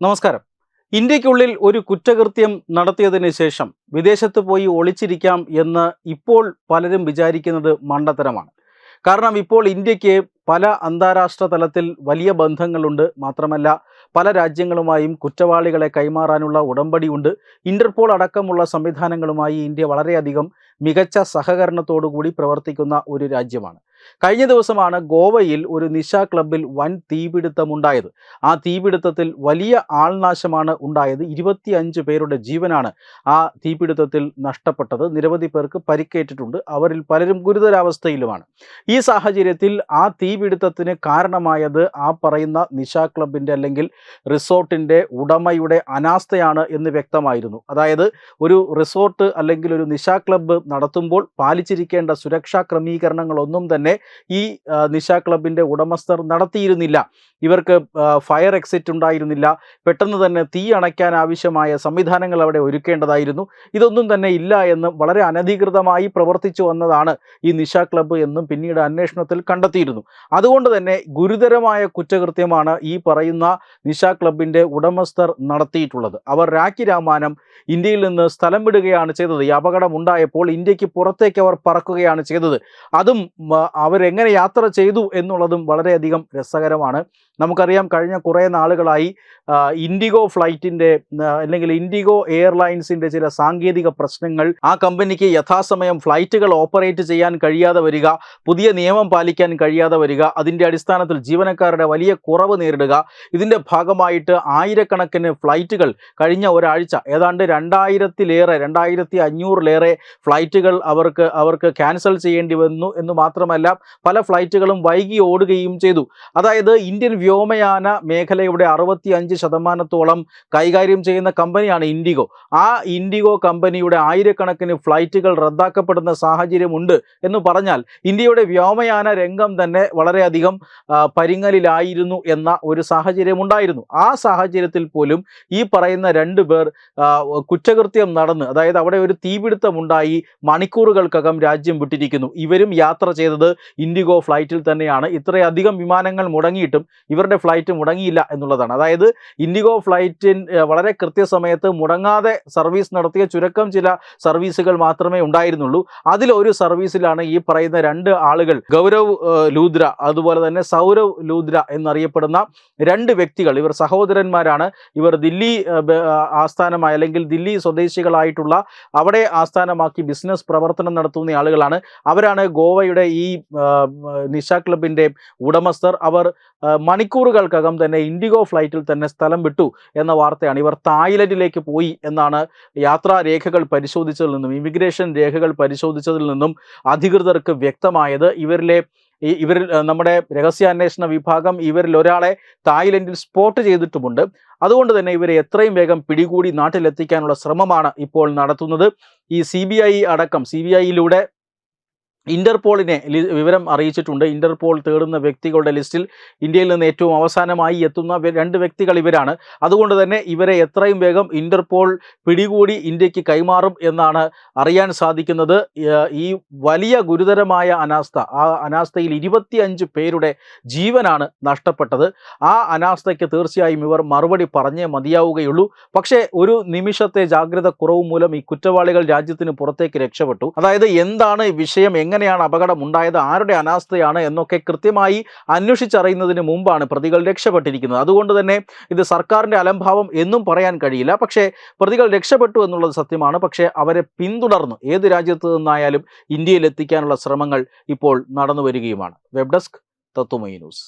നമസ്കാരം. ഇന്ത്യക്കുള്ളിൽ ഒരു കുറ്റകൃത്യം നടത്തിയതിന് ശേഷം വിദേശത്ത് പോയി ഒളിച്ചിരിക്കാം എന്ന് ഇപ്പോൾ പലരും വിചാരിക്കുന്നത് മണ്ടത്തരമാണ്. കാരണം ഇപ്പോൾ ഇന്ത്യയ്ക്ക് പല അന്താരാഷ്ട്ര തലത്തിൽ വലിയ ബന്ധങ്ങളുണ്ട്. മാത്രമല്ല പല രാജ്യങ്ങളുമായും കുറ്റവാളികളെ കൈമാറാനുള്ള ഉടമ്പടിയുണ്ട്. ഇന്റർപോൾ അടക്കമുള്ള സംവിധാനങ്ങളുമായി ഇന്ത്യ വളരെയധികം മികച്ച സഹകരണത്തോടുകൂടി പ്രവർത്തിക്കുന്ന ഒരു രാജ്യമാണ്. കഴിഞ്ഞ ദിവസമാണ് ഗോവയിൽ ഒരു നിശ ക്ലബിൽ വൻ തീപിടുത്തമുണ്ടായത് ആ തീപിടുത്തത്തിൽ വലിയ ആൾനാശമാണ് ഉണ്ടായത്. ഇരുപത്തിയഞ്ച് പേരുടെ ജീവനാണ് ആ തീപിടുത്തത്തിൽ നഷ്ടപ്പെട്ടത്. നിരവധി പേർക്ക് പരിക്കേറ്റിട്ടുണ്ട്. അവരിൽ പലരും ഗുരുതരാവസ്ഥയിലുമാണ്. ഈ സാഹചര്യത്തിൽ ആ തീപിടുത്തത്തിന് കാരണമായത് ആ പറയുന്ന നിശ ക്ലബിന്റെ അല്ലെങ്കിൽ റിസോർട്ടിന്റെ ഉടമയുടെ അനാസ്ഥയാണ് എന്ന് വ്യക്തമായിരുന്നു. അതായത് ഒരു റിസോർട്ട് അല്ലെങ്കിൽ ഒരു നിശ ക്ലബ്ബ് നടത്തുമ്പോൾ പാലിച്ചിരിക്കേണ്ട സുരക്ഷാ ക്രമീകരണങ്ങളൊന്നും തന്നെ ഈ നിശാ ക്ലബിന്റെ ഉടമസ്ഥർ നടത്തിയിരുന്നില്ല. ഇവർക്ക് ഫയർ എക്സിറ്റ് ഉണ്ടായിരുന്നില്ല. പെട്ടെന്ന് തന്നെ തീ അണയ്ക്കാൻ ആവശ്യമായ സംവിധാനങ്ങൾ അവിടെ ഒരുക്കേണ്ടതായിരുന്നു. ഇതൊന്നും തന്നെ ഇല്ല എന്ന് വളരെ അനധികൃതമായി പ്രവർത്തിച്ചു വന്നതാണ് ഈ നിശ ക്ലബ്ബ് എന്നും പിന്നീട് അന്വേഷണത്തിൽ കണ്ടെത്തിയിരുന്നു. അതുകൊണ്ട് തന്നെ ഗുരുതരമായ കുറ്റകൃത്യമാണ് ഈ പറയുന്ന നിശ ക്ലബിന്റെ ഉടമസ്ഥർ നടത്തിയിട്ടുള്ളത്. അവർ രാഖി രാമാനം ഇന്ത്യയിൽ നിന്ന് സ്ഥലം വിടുകയാണ് ചെയ്തത്. ഈ അപകടം ഉണ്ടായപ്പോൾ ഇന്ത്യയ്ക്ക് പുറത്തേക്ക് അവർ പറക്കുകയാണ് ചെയ്തത്. അതും അവരെങ്ങനെ യാത്ര ചെയ്തു എന്നുള്ളതും വളരെയധികം രസകരമാണ്. നമുക്കറിയാം കഴിഞ്ഞ കുറേ നാളുകളായി ഇൻഡിഗോ ഫ്ലൈറ്റിന്റെ അല്ലെങ്കിൽ ഇൻഡിഗോ എയർലൈൻസിന്റെ ചില സാങ്കേതിക പ്രശ്നങ്ങൾ ആ കമ്പനിക്ക് യഥാസമയം ഫ്ലൈറ്റുകൾ ഓപ്പറേറ്റ് ചെയ്യാൻ കഴിയാതെ വരിക പുതിയ നിയമം പാലിക്കാൻ കഴിയാതെ വരിക അതിന്റെ അടിസ്ഥാനത്തിൽ ജീവനക്കാരുടെ വലിയ കുറവ് നേരിടുക ഇതിന്റെ ഭാഗമായിട്ട് ആയിരക്കണക്കിന് ഫ്ലൈറ്റുകൾ കഴിഞ്ഞ ഒരാഴ്ച ഏതാണ്ട് രണ്ടായിരത്തിലേറെ രണ്ടായിരത്തി അഞ്ഞൂറിലേറെ ഫ്ലൈറ്റുകൾ അവർക്ക് അവർക്ക് ക്യാൻസൽ ചെയ്യേണ്ടി വന്നു എന്ന് മാത്രമല്ല പല ഫ്ലൈറ്റുകളും വൈകി ഓടുകയും ചെയ്തു. അതായത് ഇന്ത്യൻ വ്യോമയാന മേഖലയുടെ അറുപത്തി അഞ്ച് ശതമാനത്തോളം കൈകാര്യം ചെയ്യുന്ന കമ്പനിയാണ് ഇൻഡിഗോ. ആ ഇൻഡിഗോ കമ്പനിയുടെ ആയിരക്കണക്കിന് ഫ്ലൈറ്റുകൾ റദ്ദാക്കപ്പെടുന്ന സാഹചര്യമുണ്ട് എന്ന് പറഞ്ഞാൽ ഇന്ത്യയുടെ വ്യോമയാന രംഗം തന്നെ വളരെയധികം പരിങ്ങലിലായിരുന്നു എന്ന ഒരു സാഹചര്യം ഉണ്ടായിരുന്നു ആ സാഹചര്യത്തിൽ പോലും ഈ പറയുന്ന രണ്ട് പേർ കുറ്റകൃത്യം നടന്ന് അതായത് അവിടെ ഒരു തീപിടുത്തമുണ്ടായി മണിക്കൂറുകൾക്കകം രാജ്യം വിട്ടിരിക്കുന്നു. ഇവരും യാത്ര ചെയ്തത് ഇൻഡിഗോ ഫ്ലൈറ്റിൽ തന്നെയാണ്. ഇത്രയധികം വിമാനങ്ങൾ മുടങ്ങിയിട്ടും ഇവരുടെ ഫ്ലൈറ്റ് മുടങ്ങിയില്ല എന്നുള്ളതാണ്. അതായത് ഇൻഡിഗോ ഫ്ലൈറ്റിൻ വളരെ കൃത്യസമയത്ത് മുടങ്ങാതെ സർവീസ് നടത്തിയ ചുരുക്കം ചില സർവീസുകൾ മാത്രമേ ഉണ്ടായിരുന്നുള്ളൂ. അതിലൊരു സർവീസിലാണ് ഈ പറയുന്ന രണ്ട് ആളുകൾ ഗൗരവ് ലൂദ്ര അതുപോലെ തന്നെ സൗരവ് ലൂദ്ര എന്നറിയപ്പെടുന്ന രണ്ട് വ്യക്തികൾ. ഇവർ സഹോദരന്മാരാണ്. ഇവർ ദില്ലി ആസ്ഥാനമായ അല്ലെങ്കിൽ ദില്ലി സ്വദേശികളായിട്ടുള്ള അവിടെ ആസ്ഥാനമാക്കി ബിസിനസ് പ്രവർത്തനം നടത്തുന്ന ആളുകളാണ്. അവരാണ് ഗോവയുടെ ഈ നിശാ ക്ലബിന്റെ ഉടമസ്ഥർ. അവർ ആ, മണിക്കൂറുകൾക്കകം തന്നെ ഇൻഡിഗോ ഫ്ലൈറ്റിൽ തന്നെ സ്ഥലം വിട്ടു എന്ന വാർത്തയാണ് ഇവർ തായ്ലൻഡിലേക്ക് പോയി എന്നാണ് യാത്രാ രേഖകൾ പരിശോധിച്ചതിൽ നിന്നും ഇമിഗ്രേഷൻ രേഖകൾ പരിശോധിച്ചതിൽ നിന്നും അധികൃതർക്ക് വ്യക്തമായത്. ഇവരിലെ ഈ ആ, നമ്മുടെ രഹസ്യാന്വേഷണ വിഭാഗം ഇവരിൽ ഒരാളെ തായ്ലൻഡിൽ സ്പോട്ട് ചെയ്തിട്ടുമുണ്ട്. അതുകൊണ്ട് തന്നെ ഇവരെ എത്രയും വേഗം പിടികൂടി നാട്ടിലെത്തിക്കാനുള്ള ശ്രമമാണ് ഇപ്പോൾ നടത്തുന്നത്. ഈ സി അടക്കം സി ബി ഇന്റർപോളിനെ വിവരം അറിയിച്ചിട്ടുണ്ട്. ഇന്റർപോൾ തേടുന്ന വ്യക്തികളുടെ ലിസ്റ്റിൽ ഇന്ത്യയിൽ നിന്ന് ഏറ്റവും അവസാനമായി എത്തുന്ന രണ്ട് വ്യക്തികൾ ഇവരാണ്. അതുകൊണ്ട് തന്നെ ഇവരെ എത്രയും വേഗം ഇന്റർപോൾ പിടികൂടി ഇന്ത്യയ്ക്ക് കൈമാറും എന്നാണ് അറിയാൻ സാധിക്കുന്നത്. ഈ വലിയ ഗുരുതരമായ അനാസ്ഥ ആ അനാസ്ഥയിൽ ഇരുപത്തിയഞ്ച് പേരുടെ ജീവനാണ് നഷ്ടപ്പെട്ടത്. ആ അനാസ്ഥയ്ക്ക് തീർച്ചയായും ഇവർ മറുപടി പറഞ്ഞേ മതിയാവുകയുള്ളൂ. പക്ഷേ ഒരു നിമിഷത്തെ ജാഗ്രത കുറവ് മൂലം ഈ കുറ്റവാളികൾ രാജ്യത്തിന് പുറത്തേക്ക് രക്ഷപ്പെട്ടു. അതായത് എന്താണ് വിഷയം? എങ്ങനെയാണ് അപകടം ഉണ്ടായത്? ആരുടെ അനാസ്ഥയാണ്? എന്നൊക്കെ കൃത്യമായി അന്വേഷിച്ചറിയുന്നതിന് മുമ്പാണ് പ്രതികൾ രക്ഷപ്പെട്ടിരിക്കുന്നത്. അതുകൊണ്ട് തന്നെ ഇത് സർക്കാരിന്റെ അലംഭാവം എന്നും പറയാൻ കഴിയില്ല. പക്ഷേ പ്രതികൾ രക്ഷപ്പെട്ടു എന്നുള്ളത് സത്യമാണ്. പക്ഷേ അവരെ പിന്തുടർന്ന് ഏത് രാജ്യത്ത് നിന്നായാലും ഇന്ത്യയിൽ എത്തിക്കാനുള്ള ശ്രമങ്ങൾ ഇപ്പോൾ നടന്നു വരികയുമാണ് വെബ് ഡെസ്ക് തത്വമൈ ന്യൂസ്.